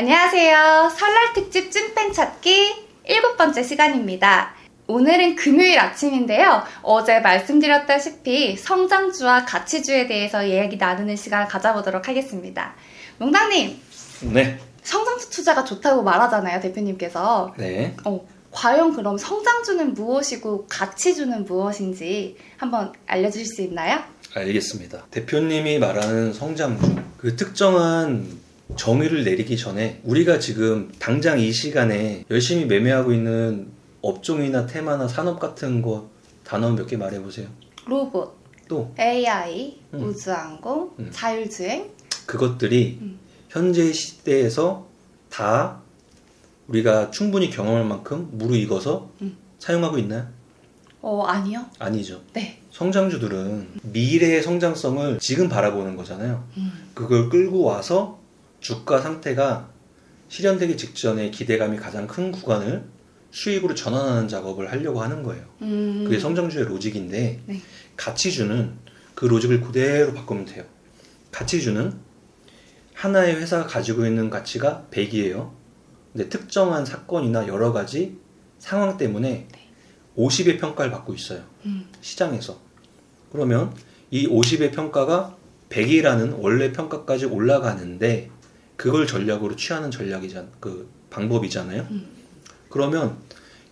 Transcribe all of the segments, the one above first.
안녕하세요. 설날 특집 찐팬 찾기 일곱 번째 시간입니다. 오늘은 금요일 아침인데요. 어제 말씀드렸다시피 성장주와 가치주에 대해서 이야기 나누는 시간을 가져보도록 하겠습니다. 몽당님, 네. 성장주 투자가 좋다고 말하잖아요, 대표님께서. 네. 어, 과연 그럼 성장주는 무엇이고 가치주는 무엇인지 한번 알려주실 수 있나요? 알겠습니다. 대표님이 말하는 성장주, 그 특정한 정의를 내리기 전에 우리가 지금 당장 이 시간에 열심히 매매하고 있는 업종이나 테마나 산업 같은 거 단어 몇 개 말해보세요. 로봇, 또 AI, 음. 우주항공, 음. 자율주행, 그것들이 음. 현재 시대에서 다 우리가 충분히 경험할 만큼 무르익어서 음. 사용하고 있나요? 어, 아니요. 아니죠. 네. 성장주들은 미래의 성장성을 지금 바라보는 거잖아요. 음. 그걸 끌고 와서 주가 상태가 실현되기 직전에 기대감이 가장 큰 구간을 수익으로 전환하는 작업을 하려고 하는 거예요. 음. 그게 성장주의 로직인데 네. 가치주는 그 로직을 그대로 바꾸면 돼요. 가치주는 하나의 회사가 가지고 있는 가치가 100이에요. 근데 특정한 사건이나 여러 가지 상황 때문에 50의 평가를 받고 있어요. 음. 시장에서. 그러면 이 50의 평가가 100이라는 원래 평가까지 올라가는데 그걸 전략으로 취하는 전략이잖아. 그 방법이잖아요. 음. 그러면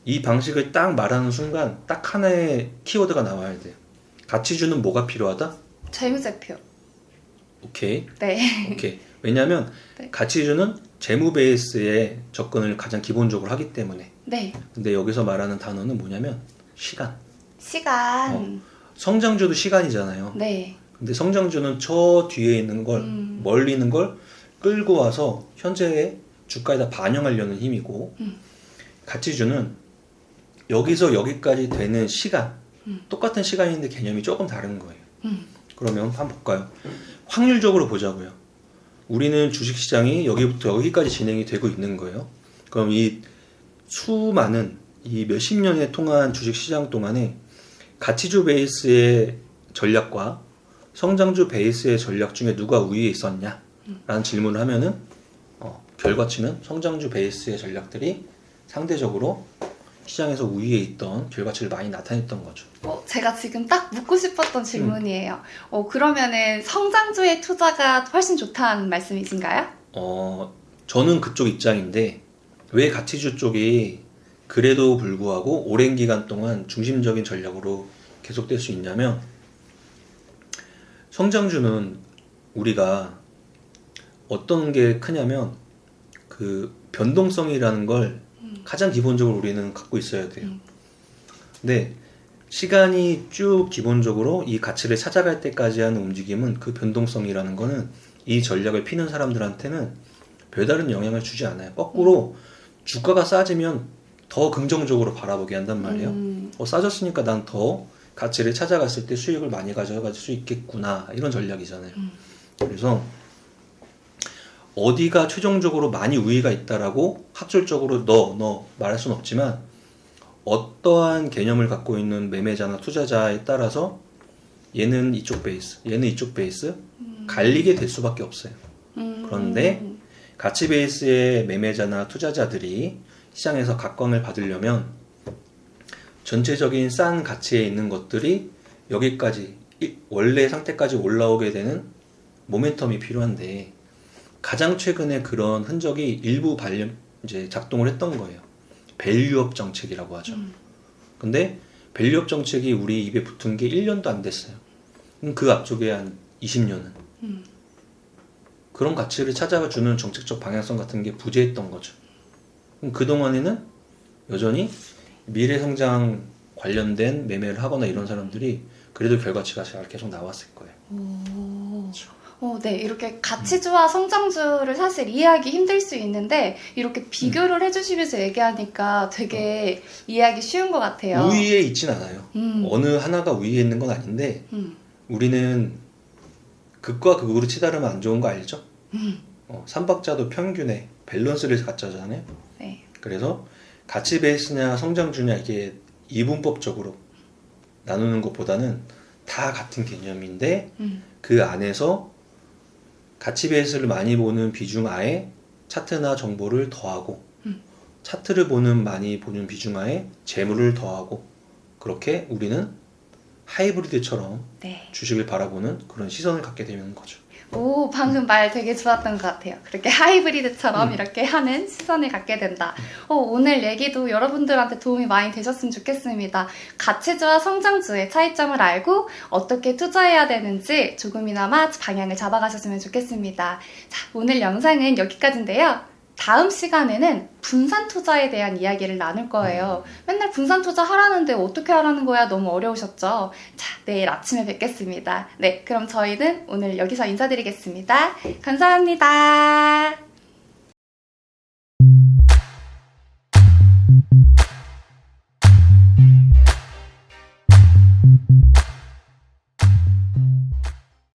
이 방식을 딱 말하는 순간 딱 하나의 키워드가 나와야 돼요. 가치주는 뭐가 필요하다? 재무제표. 오케이. 네. 오케이. 왜냐하면 네. 가치주는 재무 베이스의 접근을 가장 기본적으로 하기 때문에. 네. 근데 여기서 말하는 단어는 뭐냐면 시간. 시간. 성장주도 시간이잖아요. 네. 근데 성장주는 저 뒤에 있는 걸 음. 멀리 있는 걸 끌고 와서 현재의 주가에다 반영하려는 힘이고 음. 가치주는 여기서 여기까지 되는 시간 음. 똑같은 시간인데 개념이 조금 다른 거예요. 음. 그러면 한번 볼까요? 확률적으로 보자고요. 우리는 주식시장이 여기부터 여기까지 진행이 되고 있는 거예요. 그럼 이 수많은 이 몇십 년에 통한 주식시장 동안에 가치주 베이스의 전략과 성장주 베이스의 전략 중에 누가 우위에 있었냐? 라는 질문을 하면은 어, 결과치는 성장주 베이스의 전략들이 상대적으로 시장에서 우위에 있던 결과치를 많이 나타냈던 거죠. 어, 제가 지금 딱 묻고 싶었던 질문이에요. 어, 그러면은 성장주의 투자가 훨씬 좋다는 말씀이신가요? 어, 저는 그쪽 입장인데 왜 가치주 쪽이 그래도 불구하고 오랜 기간 동안 중심적인 전략으로 계속될 수 있냐면 성장주는 우리가 어떤 게 크냐면 그 변동성이라는 걸 가장 기본적으로 우리는 갖고 있어야 돼요. 음. 근데 시간이 쭉 기본적으로 이 가치를 찾아갈 때까지 하는 움직임은 그 변동성이라는 거는 이 전략을 피는 사람들한테는 별다른 영향을 주지 않아요. 거꾸로 주가가 싸지면 더 긍정적으로 바라보게 한단 말이에요. 음. 어, 싸졌으니까 난 더 가치를 찾아갔을 때 수익을 많이 가져갈 수 있겠구나 이런 전략이잖아요. 음. 그래서 어디가 최종적으로 많이 우위가 있다라고 학술적으로 너, 너 말할 수는 없지만 어떠한 개념을 갖고 있는 매매자나 투자자에 따라서 얘는 이쪽 베이스, 얘는 이쪽 베이스 갈리게 될 수밖에 없어요. 음. 그런데 가치 베이스의 매매자나 투자자들이 시장에서 각광을 받으려면 전체적인 싼 가치에 있는 것들이 여기까지 이- 원래 상태까지 올라오게 되는 모멘텀이 필요한데 가장 최근에 그런 흔적이 일부 발령 이제 작동을 했던 거예요. 밸류업 정책이라고 하죠. 음. 근데 밸류업 정책이 우리 입에 붙은 게 1년도 안 됐어요. 그럼 그 앞쪽에 한 20년은 음. 그런 가치를 찾아가 주는 정책적 방향성 같은 게 부재했던 거죠. 그럼 그동안에는 여전히 미래 성장 관련된 매매를 하거나 이런 사람들이 그래도 결과치가 잘 계속 나왔을 거예요. 오. 어, 네. 이렇게 가치주와 성장주를 사실 이해하기 힘들 수 있는데 이렇게 비교를 해주시면서 얘기하니까 되게 이해하기 쉬운 것 같아요. 우위에 있진 않아요. 음. 어느 하나가 우위에 있는 건 아닌데 음. 우리는 극과 극으로 치다르면 안 좋은 거 알죠? 음. 어, 삼박자도 평균에 밸런스를 갖자잖아요. 네. 그래서 가치 베이스냐 성장주냐 이게 이분법적으로 나누는 것보다는 다 같은 개념인데 음. 그 안에서 가치 베이스를 많이 보는 비중 아에 차트나 정보를 더하고 음. 차트를 보는 많이 보는 비중하에 재물을 더하고 그렇게 우리는 하이브리드처럼 네. 주식을 바라보는 그런 시선을 갖게 되는 거죠. 오, 방금 말 되게 좋았던 것 같아요. 그렇게 하이브리드처럼 음. 이렇게 하는 시선을 갖게 된다. 어, 오늘 얘기도 여러분들한테 도움이 많이 되셨으면 좋겠습니다. 가치주와 성장주의 차이점을 알고 어떻게 투자해야 되는지 조금이나마 방향을 잡아가셨으면 좋겠습니다. 자, 오늘 영상은 여기까지인데요. 다음 시간에는 분산 투자에 대한 이야기를 나눌 거예요. 맨날 분산 투자 하라는데 어떻게 하라는 거야? 너무 어려우셨죠? 자, 내일 아침에 뵙겠습니다. 네, 그럼 저희는 오늘 여기서 인사드리겠습니다. 감사합니다.